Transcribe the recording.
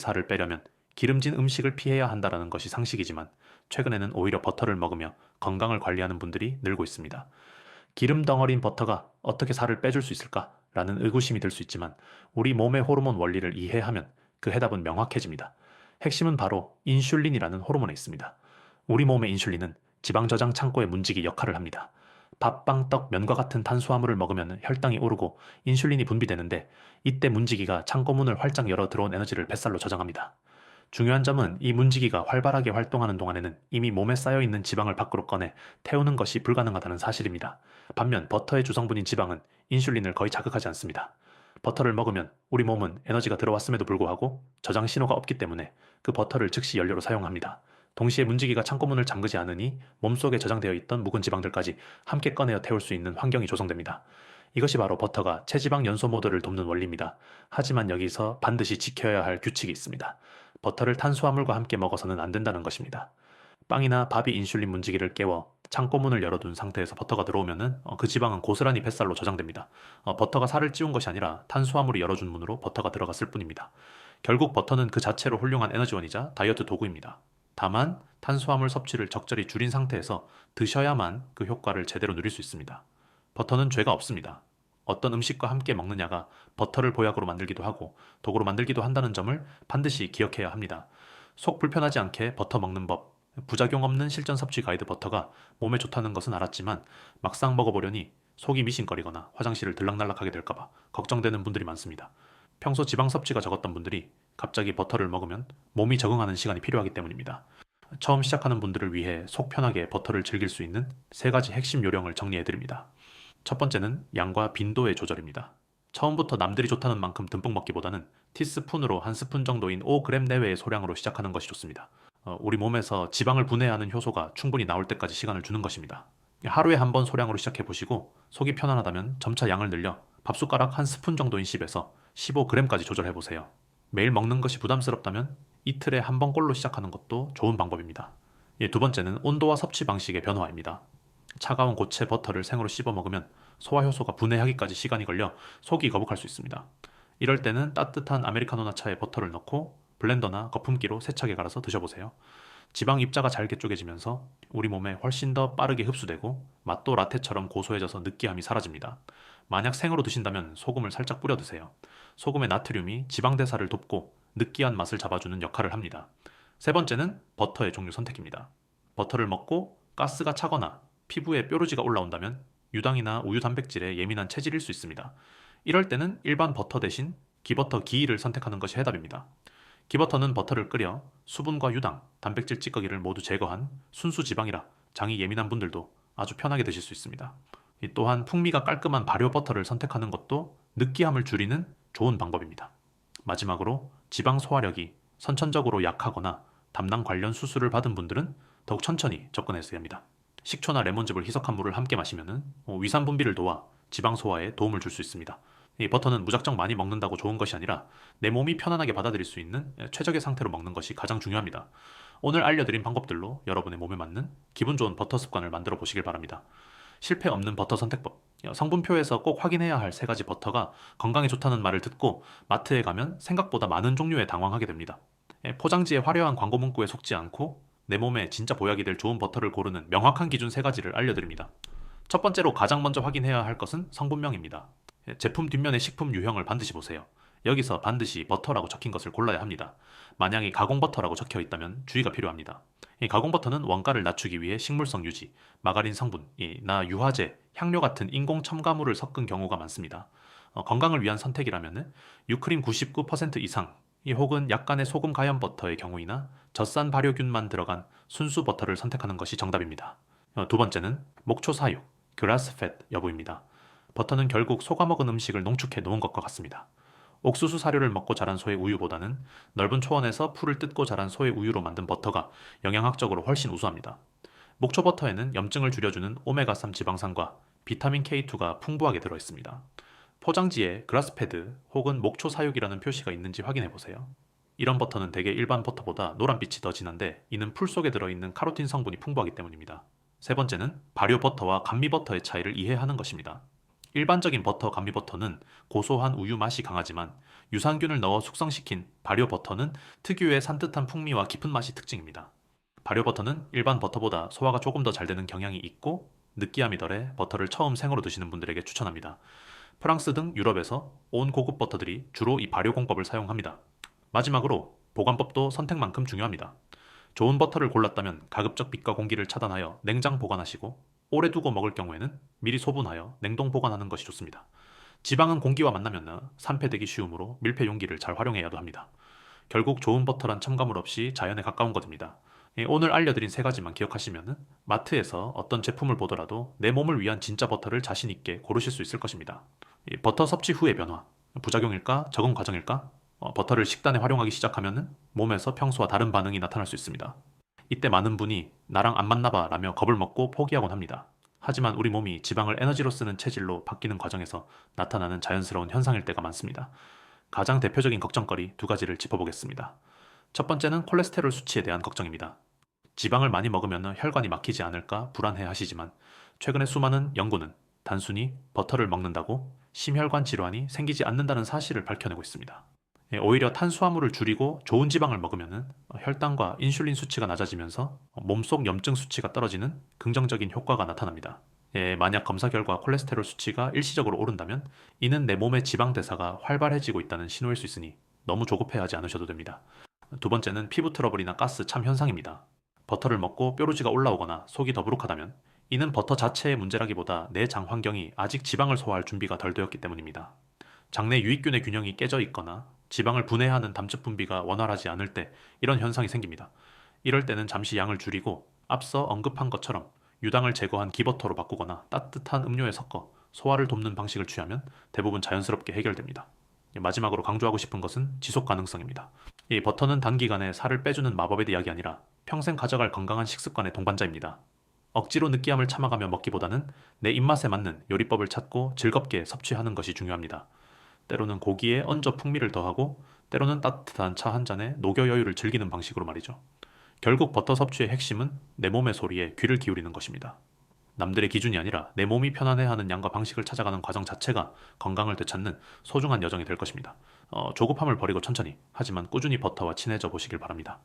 살을 빼려면 기름진 음식을 피해야 한다는 것이 상식이지만 최근에는 오히려 버터를 먹으며 건강을 관리하는 분들이 늘고 있습니다. 기름 덩어리인 버터가 어떻게 살을 빼줄 수 있을까? 라는 의구심이 들 수 있지만 우리 몸의 호르몬 원리를 이해하면 그 해답은 명확해집니다. 핵심은 바로 인슐린이라는 호르몬에 있습니다. 우리 몸의 인슐린은 지방 저장 창고의 문지기 역할을 합니다. 밥, 빵, 떡, 면과 같은 탄수화물을 먹으면 혈당이 오르고 인슐린이 분비되는데 이때 문지기가 창고 문을 활짝 열어 들어온 에너지를 뱃살로 저장합니다. 중요한 점은 이 문지기가 활발하게 활동하는 동안에는 이미 몸에 쌓여 있는 지방을 밖으로 꺼내 태우는 것이 불가능하다는 사실입니다. 반면 버터의 주성분인 지방은 인슐린을 거의 자극하지 않습니다. 버터를 먹으면 우리 몸은 에너지가 들어왔음에도 불구하고 저장 신호가 없기 때문에 그 버터를 즉시 연료로 사용합니다. 동시에 문지기가 창고문을 잠그지 않으니 몸속에 저장되어 있던 묵은 지방들까지 함께 꺼내어 태울 수 있는 환경이 조성됩니다. 이것이 바로 버터가 체지방 연소 모드를 돕는 원리입니다. 하지만 여기서 반드시 지켜야 할 규칙이 있습니다. 버터를 탄수화물과 함께 먹어서는 안 된다는 것입니다. 빵이나 밥이 인슐린 문지기를 깨워 창고문을 열어둔 상태에서 버터가 들어오면은 어, 그 지방은 고스란히 뱃살로 저장됩니다. 어, 버터가 살을 찌운 것이 아니라 탄수화물이 열어준 문으로 버터가 들어갔을 뿐입니다. 결국 버터는 그 자체로 훌륭한 에너지원이자 다이어트 도구입니다. 다만 탄수화물 섭취를 적절히 줄인 상태에서 드셔야만 그 효과를 제대로 누릴 수 있습니다. 버터는 죄가 없습니다. 어떤 음식과 함께 먹느냐가 버터를 보약으로 만들기도 하고 독으로 만들기도 한다는 점을 반드시 기억해야 합니다. 속 불편하지 않게 버터 먹는 법, 부작용 없는 실전 섭취 가이드 버터가 몸에 좋다는 것은 알았지만 막상 먹어보려니 속이 미싱거리거나 화장실을 들락날락하게 될까봐 걱정되는 분들이 많습니다. 평소 지방 섭취가 적었던 분들이 갑자기 버터를 먹으면 몸이 적응하는 시간이 필요하기 때문입니다. 처음 시작하는 분들을 위해 속 편하게 버터를 즐길 수 있는 세 가지 핵심 요령을 정리해 드립니다. 첫 번째는 양과 빈도의 조절입니다. 처음부터 남들이 좋다는 만큼 듬뿍 먹기보다는 티스푼으로 한 스푼 정도인 5g 내외의 소량으로 시작하는 것이 좋습니다. 어, 우리 몸에서 지방을 분해하는 효소가 충분히 나올 때까지 시간을 주는 것입니다. 하루에 한 번 소량으로 시작해 보시고 속이 편안하다면 점차 양을 늘려 밥숟가락 한 스푼 정도인 씹에서 15g까지 조절해 보세요. 매일 먹는 것이 부담스럽다면 이틀에 한 번꼴로 시작하는 것도 좋은 방법입니다. 예, 두 번째는 온도와 섭취 방식의 변화입니다. 차가운 고체 버터를 생으로 씹어 먹으면 소화 효소가 분해하기까지 시간이 걸려 속이 거북할 수 있습니다. 이럴 때는 따뜻한 아메리카노나 차에 버터를 넣고 블렌더나 거품기로 세차게 갈아서 드셔보세요. 지방 입자가 잘게 쪼개지면서 우리 몸에 훨씬 더 빠르게 흡수되고 맛도 라테처럼 고소해져서 느끼함이 사라집니다. 만약 생으로 드신다면 소금을 살짝 뿌려 드세요. 소금의 나트륨이 지방 대사를 돕고 느끼한 맛을 잡아주는 역할을 합니다. 세 번째는 버터의 종류 선택입니다. 버터를 먹고 가스가 차거나 피부에 뾰루지가 올라온다면 유당이나 우유 단백질에 예민한 체질일 수 있습니다. 이럴 때는 일반 버터 대신 기버터 기를 선택하는 것이 해답입니다. 기버터는 버터를 끓여 수분과 유당, 단백질 찌꺼기를 모두 제거한 순수 지방이라 장이 예민한 분들도 아주 편하게 드실 수 있습니다. 또한 풍미가 깔끔한 발효 버터를 선택하는 것도 느끼함을 줄이는 좋은 방법입니다. 마지막으로 지방 소화력이 선천적으로 약하거나 담낭 관련 수술을 받은 분들은 더욱 천천히 접근했어야 합니다. 식초나 레몬즙을 희석한 물을 함께 마시면 위산 분비를 도와 지방 소화에 도움을 줄 수 있습니다. 이 버터는 무작정 많이 먹는다고 좋은 것이 아니라 내 몸이 편안하게 받아들일 수 있는 최적의 상태로 먹는 것이 가장 중요합니다. 오늘 알려드린 방법들로 여러분의 몸에 맞는 기분 좋은 버터 습관을 만들어 보시길 바랍니다. 실패 없는 버터 선택법. 성분표에서 꼭 확인해야 할 세 가지 버터가 건강에 좋다는 말을 듣고 마트에 가면 생각보다 많은 종류에 당황하게 됩니다. 포장지의 화려한 광고 문구에 속지 않고 내 몸에 진짜 보약이 될 좋은 버터를 고르는 명확한 기준 세 가지를 알려드립니다. 첫 번째로 가장 먼저 확인해야 할 것은 성분명입니다. 제품 뒷면의 식품 유형을 반드시 보세요. 여기서 반드시 버터라고 적힌 것을 골라야 합니다. 만약에 가공 버터라고 적혀 있다면 주의가 필요합니다. 이 가공 버터는 원가를 낮추기 위해 식물성 유지, 마가린 성분, 나 유화제, 향료 같은 인공 첨가물을 섞은 경우가 많습니다. 어, 건강을 위한 선택이라면 유크림 99% 이상, 혹은 약간의 소금 가염 버터의 경우이나 젖산 발효균만 들어간 순수 버터를 선택하는 것이 정답입니다. 어, 두 번째는 목초 사육, 그라스 팻 여부입니다. 버터는 결국 속아 먹은 음식을 농축해 놓은 것과 같습니다. 옥수수 사료를 먹고 자란 소의 우유보다는 넓은 초원에서 풀을 뜯고 자란 소의 우유로 만든 버터가 영양학적으로 훨씬 우수합니다. 목초 버터에는 염증을 줄여주는 오메가3 지방산과 비타민 K2가 풍부하게 들어있습니다. 포장지에 그라스패드 혹은 목초 사육이라는 표시가 있는지 확인해 보세요. 이런 버터는 대개 일반 버터보다 노란빛이 더 진한데 이는 풀 속에 들어있는 카로틴 성분이 풍부하기 때문입니다. 세 번째는 발효 버터와 감미 버터의 차이를 이해하는 것입니다. 일반적인 버터 감미 버터는 고소한 우유 맛이 강하지만 유산균을 넣어 숙성시킨 발효 버터는 특유의 산뜻한 풍미와 깊은 맛이 특징입니다. 발효 버터는 일반 버터보다 소화가 조금 더 잘 되는 경향이 있고 느끼함이 덜해 버터를 처음 생으로 드시는 분들에게 추천합니다. 프랑스 등 유럽에서 온 고급 버터들이 주로 이 발효 공법을 사용합니다. 마지막으로 보관법도 선택만큼 중요합니다. 좋은 버터를 골랐다면 가급적 빛과 공기를 차단하여 냉장 보관하시고 오래 두고 먹을 경우에는 미리 소분하여 냉동 보관하는 것이 좋습니다. 지방은 공기와 만나면 산패되기 쉬우므로 밀폐 용기를 잘 활용해야도 합니다. 결국 좋은 버터란 첨가물 없이 자연에 가까운 것입니다. 예, 오늘 알려드린 세 가지만 기억하시면 마트에서 어떤 제품을 보더라도 내 몸을 위한 진짜 버터를 자신 있게 고르실 수 있을 것입니다. 이 버터 섭취 후의 변화, 부작용일까, 적응 과정일까? 어, 버터를 식단에 활용하기 시작하면 몸에서 평소와 다른 반응이 나타날 수 있습니다. 이때 많은 분이 나랑 안 맞나봐 라며 겁을 먹고 포기하곤 합니다. 하지만 우리 몸이 지방을 에너지로 쓰는 체질로 바뀌는 과정에서 나타나는 자연스러운 현상일 때가 많습니다. 가장 대표적인 걱정거리 두 가지를 짚어보겠습니다. 첫 번째는 콜레스테롤 수치에 대한 걱정입니다. 지방을 많이 먹으면 혈관이 막히지 않을까 불안해 하시지만 최근에 수많은 연구는 단순히 버터를 먹는다고 심혈관 질환이 생기지 않는다는 사실을 밝혀내고 있습니다. 예, 오히려 탄수화물을 줄이고 좋은 지방을 먹으면 혈당과 인슐린 수치가 낮아지면서 몸속 염증 수치가 떨어지는 긍정적인 효과가 나타납니다. 예, 만약 검사 결과 콜레스테롤 수치가 일시적으로 오른다면 이는 내 몸의 지방 대사가 활발해지고 있다는 신호일 수 있으니 너무 조급해하지 않으셔도 됩니다. 두 번째는 피부 트러블이나 가스 참 현상입니다. 버터를 먹고 뾰루지가 올라오거나 속이 더부룩하다면 이는 버터 자체의 문제라기보다 내 장 환경이 아직 지방을 소화할 준비가 덜 되었기 때문입니다. 장내 유익균의 균형이 깨져 있거나 지방을 분해하는 담즙 분비가 원활하지 않을 때 이런 현상이 생깁니다. 이럴 때는 잠시 양을 줄이고 앞서 언급한 것처럼 유당을 제거한 기버터로 바꾸거나 따뜻한 음료에 섞어 소화를 돕는 방식을 취하면 대부분 자연스럽게 해결됩니다. 마지막으로 강조하고 싶은 것은 지속 가능성입니다. 이 버터는 단기간에 살을 빼주는 마법의 약이 아니라 평생 가져갈 건강한 식습관의 동반자입니다. 억지로 느끼함을 참아가며 먹기보다는 내 입맛에 맞는 요리법을 찾고 즐겁게 섭취하는 것이 중요합니다. 때로는 고기에 얹어 풍미를 더하고 때로는 따뜻한 차 한 잔에 녹여 여유를 즐기는 방식으로 말이죠. 결국 버터 섭취의 핵심은 내 몸의 소리에 귀를 기울이는 것입니다. 남들의 기준이 아니라 내 몸이 편안해하는 양과 방식을 찾아가는 과정 자체가 건강을 되찾는 소중한 여정이 될 것입니다. 어, 조급함을 버리고 천천히 하지만 꾸준히 버터와 친해져 보시길 바랍니다.